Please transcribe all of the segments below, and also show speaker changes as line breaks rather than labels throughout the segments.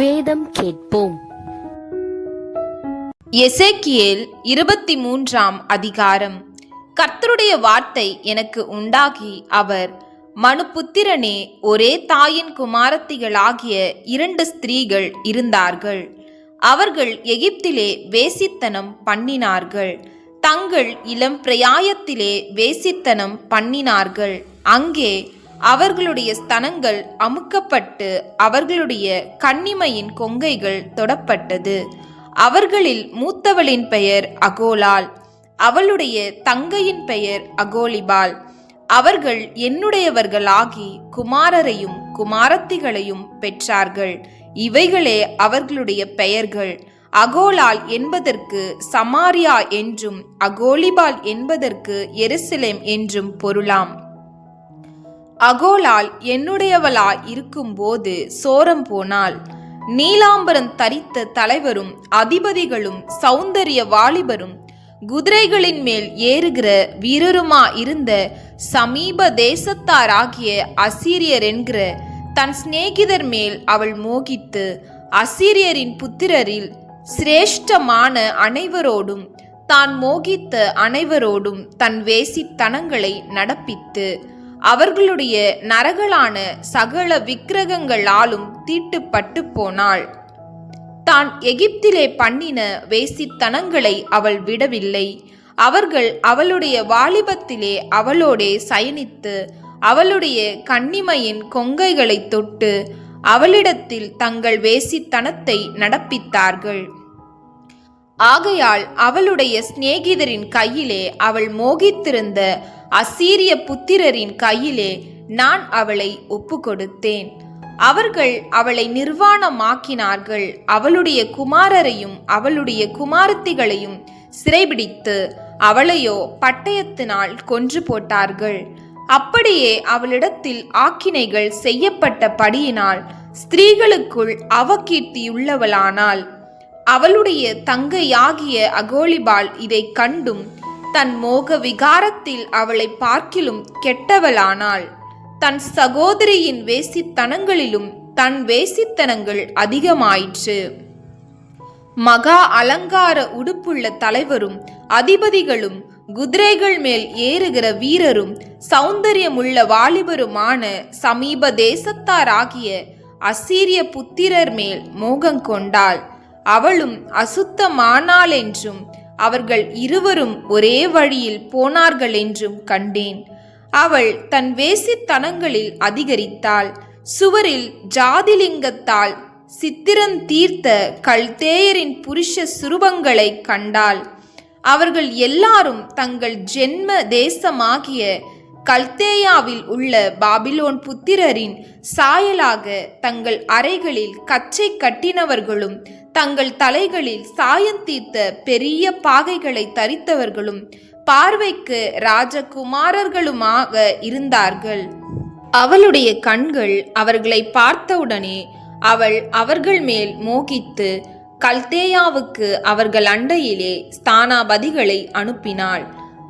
வேதம் கேட்போம்.
எசேக்கியேல் இருபத்தி மூன்றாம் அதிகாரம். கர்த்தருடைய வார்த்தை எனக்கு உண்டாகி அவர் மனுபுத்திரனே ஒரே தாயின் குமாரத்திகளாகிய இரண்டு ஸ்திரீகள் இருந்தார்கள். அவர்கள் எகிப்திலே வேசித்தனம் பண்ணினார்கள். தங்கள் இளம் பிரயாயத்திலே வேசித்தனம் பண்ணினார்கள். அங்கே அவர்களுடைய ஸ்தனங்கள் அமுக்கப்பட்டு அவர்களுடைய கன்னிமையின் கொங்கைகள் தொடப்பட்டது. அவர்களில் மூத்தவளின் பெயர் அகோலால் அவளுடைய தங்கையின் பெயர் அகோலிபால் அவர்கள் என்னுடையவர்களாகி குமாரரையும் குமாரத்திகளையும் பெற்றார்கள். இவைகளே அவர்களுடைய பெயர்கள். அகோலால் என்பதற்கு சமாரியா என்றும் அகோலிபால் என்பதற்கு எருசலேம் என்றும் பொருளாம். அகோலால் என்னுடையவளாய் இருக்கும்போது சோரம் போனாள். நீலாம்பரம் தரித்த தலைவரும் அதிபதிகளும் சௌந்தரிய வாலிபரும் குதிரைகளின் மேல் ஏறுகிற வீரருமா இருந்த சமீப தேசத்தாராகிய அசீரியர் என்கிற தன் சிநேகிதர் மேல் அவள் மோகித்து அசீரியரின் புத்திரரில் சிரேஷ்டமான அனைவரோடும் தான் மோகித்த அனைவரோடும் தன் வேசித்தனங்களை நடப்பித்து அவர்களுடைய நரகலான சகல விக்கிரகங்களாலும் தீட்டுப்பட்டு போனாள். தான் எகிப்திலே பண்ணின வேசித்தனங்களை அவள் விடவில்லை. அவர்கள் அவளுடைய வாலிபத்திலே அவளோடே சயனித்து அவளுடைய கன்னிமையின் கொங்கைகளை தொட்டு அவளிடத்தில் தங்கள் வேசித்தனத்தை நடப்பித்தார்கள். ஆகையால் அவளுடைய சிநேகிதரின் கையிலே அவள் மோகித்திருந்த அசீரிய புத்திரரின் கையிலே நான் அவளை ஒப்பு கொடுத்தேன் அவர்கள் அவளை நிர்வாணமாக்கினார்கள். அவளுடைய குமாரரையும் அவளுடைய குமாரத்திகளையும் சிறைபிடித்து அவளையோ பட்டயத்தினால் கொன்று போட்டார்கள். அப்படியே அவளிடத்தில் ஆக்கினைகள் செய்யப்பட்டபடியினால் ஸ்திரீகளுக்குள் அவகீர்த்தியுள்ளவளானாள். அவளுடைய தங்கையாகிய அகோலிபால் இதை கண்டும் தன் மோக விகாரத்தில் அவளை பார்க்கிலும் கெட்டவளானாள். தன் சகோதரியின் வேசித்தனங்களிலும் தன் வேசித்தனங்கள் அதிகமாயிற்று. மகா அலங்கார உடுப்புள்ள தலைவரும் அதிபதிகளும் குதிரைகள் மேல் ஏறுகிற வீரரும் சௌந்தரியமுள்ள வாலிபருமான சமீப தேசத்தாராகிய அசீரிய புத்திரர் மேல் மோகங்கொண்டாள் அவளும் அசுத்தமானாளென்றும் அவர்கள் இருவரும் ஒரே வழியில் போனார்கள் என்றும் கண்டேன். அவள் தன் வேசித்தனங்களில் அதிகரித்தாள். சுவரில் ஜாதிலிங்கத்தால் சித்திரன் தீர்த்த கல்தேயரின் புருஷ சுரூபங்களை கண்டாள். அவர்கள் எல்லாரும் தங்கள் ஜென்ம தேசமாகிய கல்தேயாவில் உள்ள பாபிலோன் புத்திரரின் சாயலாக தங்கள் அறைகளில் கச்சை கட்டினவர்களும் தங்கள் தலைகளில் சாயம் தீர்த்த பெரிய பாகைகளை தரித்தவர்களும் பார்வைக்கு ராஜகுமாரர்களுமாக இருந்தார்கள். அவளுடைய கண்கள் அவர்களை பார்த்தவுடனே அவள் அவர்கள் மேல் மோகித்து கல்தேயாவுக்கு அவர்கள் அண்டையிலே ஸ்தானாபதிகளை அனுப்பினாள்.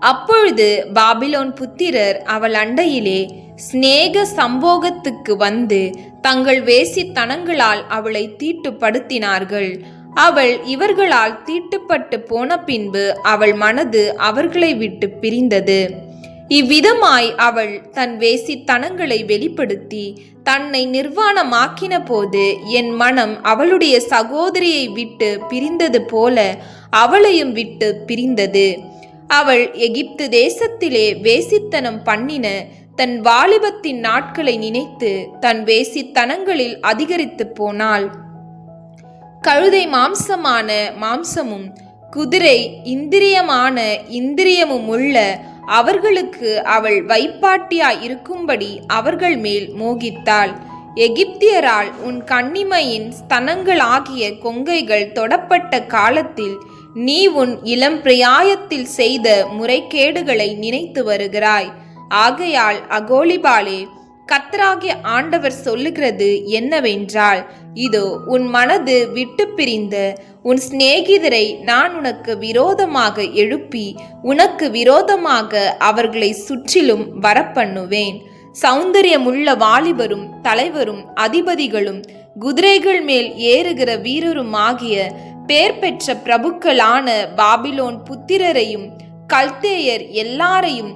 அப்பொழுது பாபிலோன் புத்திரர் அவள் அண்டையிலே சிநேக சம்போகத்துக்கு வந்து தங்கள் வேசித்தனங்களால் அவளை தீட்டுப்படுத்தினார்கள். அவள் இவர்களால் தீட்டுப்பட்டு போன பின்பு அவள் மனது அவர்களை விட்டு பிரிந்தது. இவ்விதமாய் அவள் தன் வேசித்தனங்களை வெளிப்படுத்தி தன்னை நிர்வாணமாக்கின போது என் மனம் அவளுடைய சகோதரியை விட்டு பிரிந்தது போல அவளையும் விட்டு பிரிந்தது. அவள் எகிப்து தேசத்திலே வேசித்தனம் பண்ணின தன் வாலிபத்தின் நாட்களை நினைத்து தன் வேசித்தனங்களில் அதிகரித்து போனாள். கழுதை மாம்சமான மாம்சமும் குதிரை இந்திரியமான இந்திரியமும் உள்ள அவர்களுக்கு அவள் வைப்பாட்டியாய் இருக்கும்படி அவர்கள் மேல் மோகித்தாள். எகிப்தியரால் உன் கண்ணிமையின் ஸ்தனங்களாகிய கொங்கைகள் தொடப்பட்ட காலத்தில் நீ உன் இளம் பிரயாயத்தில் செய்த முறைகேடுகளை நினைத்து வருகிறாய். ஆகையால் அகோலிபாலே கத்தராகிய ஆண்டவர் சொல்லுகிறது என்னவென்றால் இதோ உன் மனது விட்டு பிரிந்த உன் சிநேகிதரை நான் உனக்கு விரோதமாக எழுப்பி உனக்கு விரோதமாக அவர்களை சுற்றிலும் வரப்பண்ணுவேன். சௌந்தரியமுள்ள வாலிபரும் தலைவரும் அதிபதிகளும் குதிரைகள் மேல் ஏறுகிற வீரரும் ஆகிய பேர் பெற்ற பிரபுக்களான பாபிலோன் புத்திரரையும் கல்தேயர் எல்லாரையும்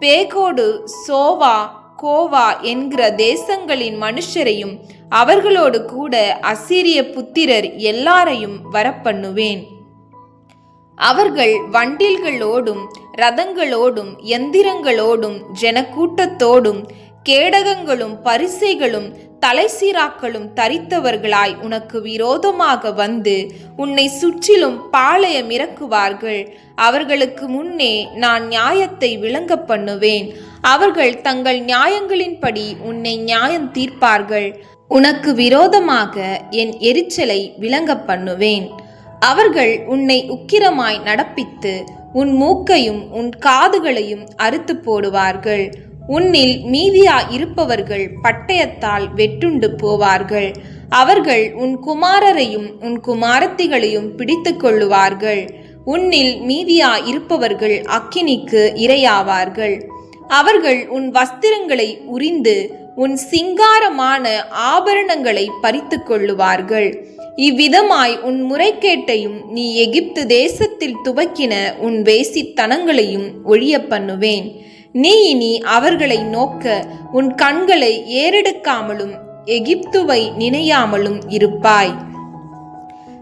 பேகோடு சோவா கோவா என்கிற தேசங்களின் மனுஷரையும் அவர்களோடு கூட அசீரிய புத்திரர் எல்லாரையும் வரப்பண்ணுவேன். அவர்கள் வண்டில்களோடும் ரதங்களோடும் எந்திரங்களோடும் ஜனக்கூட்டத்தோடும் கேடகங்களும் பரிசைகளும் தலைசீராக்களும் தரித்தவர்களாய் உனக்கு விரோதமாக வந்து உன்னை சுற்றிலும் பாளையம் இறக்குவார்கள். அவர்களுக்கு முன்னே நான் நியாயத்தை விளங்க பண்ணுவேன். அவர்கள் தங்கள் நியாயங்களின்படி உன்னை நியாயம் தீர்ப்பார்கள். உனக்கு விரோதமாக என் எரிச்சலை விளங்க பண்ணுவேன். அவர்கள் உன்னை உக்கிரமாய் நடப்பித்து உன் மூக்கையும் உன் காதுகளையும் அறுத்து போடுவார்கள். உன்னில் மீதியா இருப்பவர்கள் பட்டயத்தால் வெட்டுண்டு போவார்கள். அவர்கள் உன் குமாரரையும் உன் குமாரத்திகளையும் பிடித்து கொள்ளுவார்கள். உன்னில் மீதியா இருப்பவர்கள் அக்கினிக்கு இரையாவார்கள். அவர்கள் உன் வஸ்திரங்களை உரிந்து உன் சிங்காரமான ஆபரணங்களை பறித்து கொள்ளுவார்கள். இவ்விதமாய் உன் முறைகேட்டையும் நீ எகிப்து தேசத்தில் துவக்கின உன் வேசித்தனங்களையும் ஒழிய பண்ணுவேன். நீ இனி அவர்களை நோக்க உன் கண்களை ஏறெடுக்காமலும் எகிப்துவை நினையாமலும் இருப்பாய்.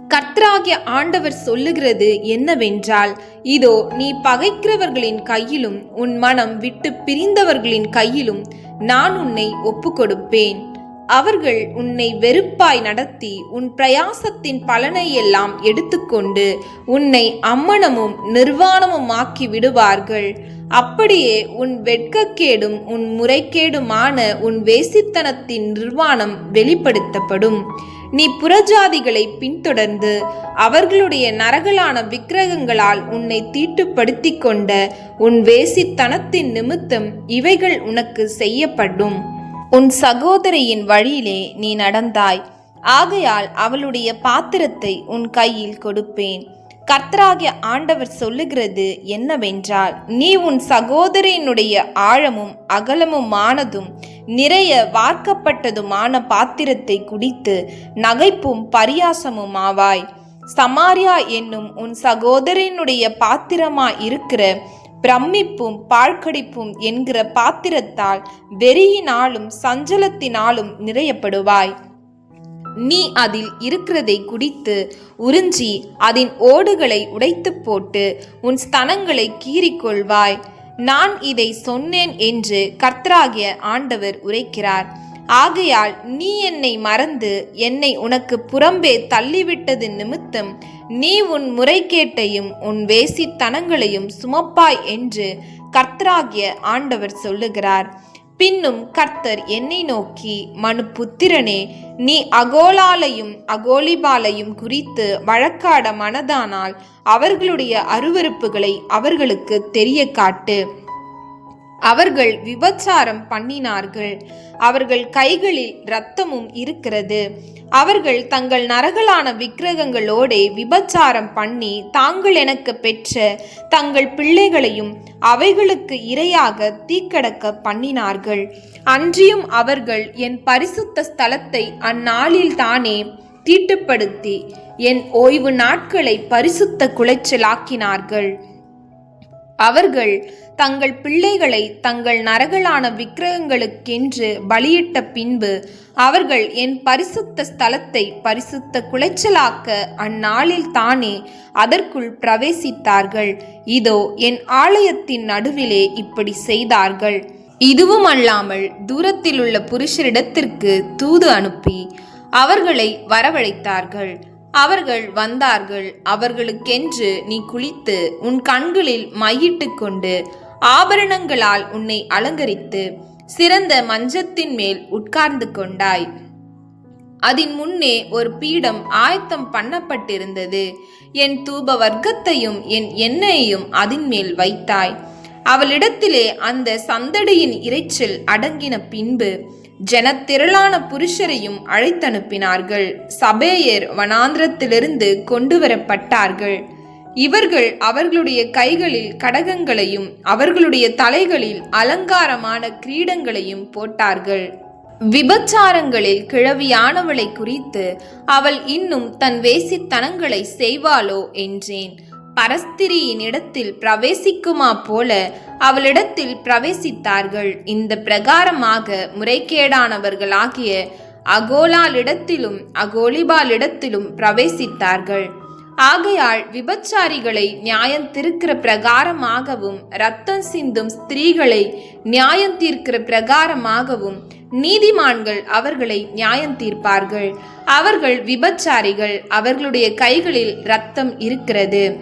கர்த்தராகிய ஆண்டவர் சொல்லுகிறது என்னவென்றால் இதோ நீ பகைக்கிறவர்களின் கையிலும் உன் மனம் விட்டு பிரிந்தவர்களின் கையிலும் நான் உன்னை ஒப்புக்கொடுப்பேன். அவர்கள் உன்னை வெறுப்பாய் நடத்தி உன் பிரயாசத்தின் பலனை எல்லாம் எடுத்துக்கொண்டு உன்னை அம்மனமும் நிர்வாணமும் ஆக்கி விடுவார்கள். அப்படியே உன் வெட்கக்கேடும் உன் முறைகேடுமான உன் வேசித்தனத்தின் நிர்வாணம் வெளிப்படுத்தப்படும். நீ புறஜாதிகளை பின்தொடர்ந்து அவர்களுடைய நரகலான விக்கிரகங்களால் உன்னை தீட்டுப்படுத்திக் கொண்ட உன் வேசித்தனத்தின் நிமித்தம் இவைகள் உனக்கு செய்யப்படும். உன் சகோதரியின் வழியிலே நீ நடந்தாய். ஆகையால் அவளுடைய பாத்திரத்தை உன் கையில் கொடுப்பேன். கர்த்தராகிய ஆண்டவர் சொல்லுகிறது என்னவென்றால் நீ உன் சகோதரியினுடைய ஆழமும் அகலமுமானதும் நிறைய வார்க்கப்பட்டதுமான பாத்திரத்தை குடித்து நகைப்பும் பரியாசமும் ஆவாய் சமாரியா என்னும் உன் சகோதரனுடைய பாத்திரமா இருக்கிற பிரமிப்பும் பாழ்கடிப்பும் என்கிற பாத்திரத்தால் வெறியினாலும் சஞ்சலத்தினாலும் நிறையப்படுவாய். நீ அதில் இருக்கிறதை குடித்து உறிஞ்சி அதன் ஓடுகளை உடைத்து போட்டு உன் ஸ்தனங்களை கீறிக்கொள்வாய். நான் இதை சொன்னேன் என்று கர்த்தராகிய ஆண்டவர் உரைக்கிறார். ஆகையால் நீ என்னை மறந்து என்னை உனக்கு புறம்பே தள்ளிவிட்டது நிமித்தம் நீ உன் முறைகேட்டையும் உன் வேசித்தனங்களையும் சுமப்பாய் என்று கர்த்தராகிய ஆண்டவர் சொல்லுகிறார். பின்னும் கர்த்தர் என்னை நோக்கி மனு புத்திரனே நீ அகோலாலையும் அகோலிபாலையும் குறித்து வழக்காட மனதானால் அவர்களுடைய அருவருப்புகளை அவர்களுக்கு தெரிய காட்டு அவர்கள் விபச்சாரம் பண்ணினார்கள். அவர்கள் கைகளில் இரத்தமும் இருக்கிறது. அவர்கள் தங்கள் நரகலான விக்கிரகங்களோடே விபச்சாரம் பண்ணி தாங்கள் எனக்கு பெற்ற தங்கள் பிள்ளைகளையும் அவைகளுக்கு இரையாக தீக்கடக்க பண்ணினார்கள். அன்றியும் அவர்கள் என் பரிசுத்த ஸ்தலத்தை அந்நாளில் தானே தீட்டுப்படுத்தி என் ஓய்வு நாட்களை பரிசுத்த குலைச்சலாக்கினார்கள். அவர்கள் தங்கள் பிள்ளைகளை தங்கள் நரகலான விக்கிரகங்களுக்கென்று பலியிட்ட பின்பு அவர்கள் என் பரிசுத்த ஸ்தலத்தை பரிசுத்த குலைச்சலாக்க அந்நாளில் தானே அதற்குள் பிரவேசித்தார்கள். இதோ என் ஆலயத்தின் நடுவிலே இப்படி செய்தார்கள். இதுவும் அல்லாமல் தூரத்தில் உள்ள புருஷரிடத்திற்கு தூது அனுப்பி அவர்களை வரவழைத்தார்கள். அவர்கள் வந்தார்கள். அவர்களுக்கென்று நீ குளித்து உன் கண்களில் மையிட்டு கொண்டு ஆபரணங்களால் உன்னை அலங்கரித்து சிறந்த மஞ்சத்தின் மேல் உட்கார்ந்து கொண்டாய். அதன் முன்னே ஒரு பீடம் ஆயத்தம் பண்ணப்பட்டிருந்தது. என் தூப வர்க்கத்தையும் என் எண்ணெயையும் அதன் மேல் வைத்தாய். அவளிடத்திலே அந்த சந்தடியின் இரைச்சல் அடங்கின பின்பு ஜனத்திரளான புருஷரையும் அழைத்தனுப்பினார்கள். சபேயர் வனாந்திரத்திலிருந்து கொண்டு வரப்பட்டார்கள் இவர்கள் அவர்களுடைய கைகளில் கடகங்களையும் அவர்களுடைய தலைகளில் அலங்காரமான கிரீடங்களையும் போட்டார்கள். விபச்சாரங்களில் கிழவியானவளை குறித்து அவள் இன்னும் தன் வேசித்தனங்களை செய்வாளோ என்றேன். பரஸ்திரியின் இடத்தில் பிரவேசிக்குமா போல அவளிடத்தில் பிரவேசித்தார்கள். இந்த பிரகாரமாக முறைகேடானவர்களாகிய அகோலாலிடத்திலும் அகோலிபாலிடத்திலும் பிரவேசித்தார்கள். ஆகையால் விபச்சாரிகளை நியாயம் தீர்க்கிற பிரகாரமாகவும் ரத்தம் சிந்தும் ஸ்திரீகளை நியாயம் தீர்க்கிற பிரகாரமாகவும் நீதிமான்கள் அவர்களை நியாயம் தீர்ப்பார்கள். அவர்கள் விபச்சாரிகள் அவர்களுடைய கைகளில் ரத்தம் இருக்கிறது.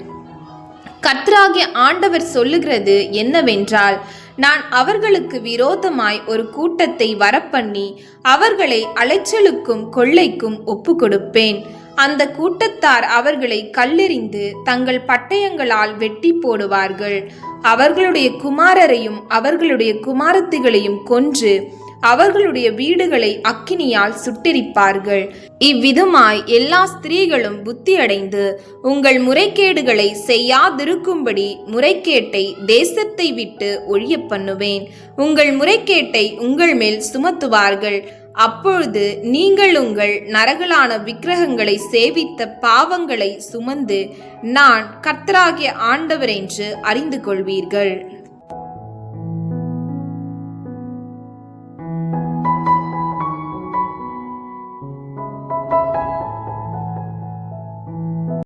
கத்ராகிய ஆண்டவர் சொல்லுகிறது என்னவென்றால் நான் அவர்களுக்கு விரோதமாய் ஒரு கூட்டத்தை வரப்பண்ணி அவர்களை அலைச்சலுக்கும் கொள்ளைக்கும் ஒப்பு கொடுப்பேன் அந்த கூட்டத்தார் அவர்களை கல்லெறிந்து தங்கள் பட்டயங்களால் வெட்டி போடுவார்கள். அவர்களுடைய குமாரரையும் அவர்களுடைய குமாரத்திகளையும் கொன்று அவர்களுடைய வீடுகளை அக்கினியால் சுட்டெரிப்பார்கள். இவ்விதமாய் எல்லா ஸ்திரீகளும் புத்தியடைந்து உங்கள் முறைகேடுகளை செய்யாதிருக்கும்படி முறைகேட்டை தேசத்தை விட்டு ஒழிய பண்ணுவேன். உங்கள் முறைகேட்டை உங்கள் மேல் சுமத்துவார்கள். அப்பொழுது நீங்கள் உங்கள் நரகலான விக்கிரகங்களை சேவித்த பாவங்களை சுமந்து நான் கர்த்தராகிய ஆண்டவர் என்று அறிந்து கொள்வீர்கள்.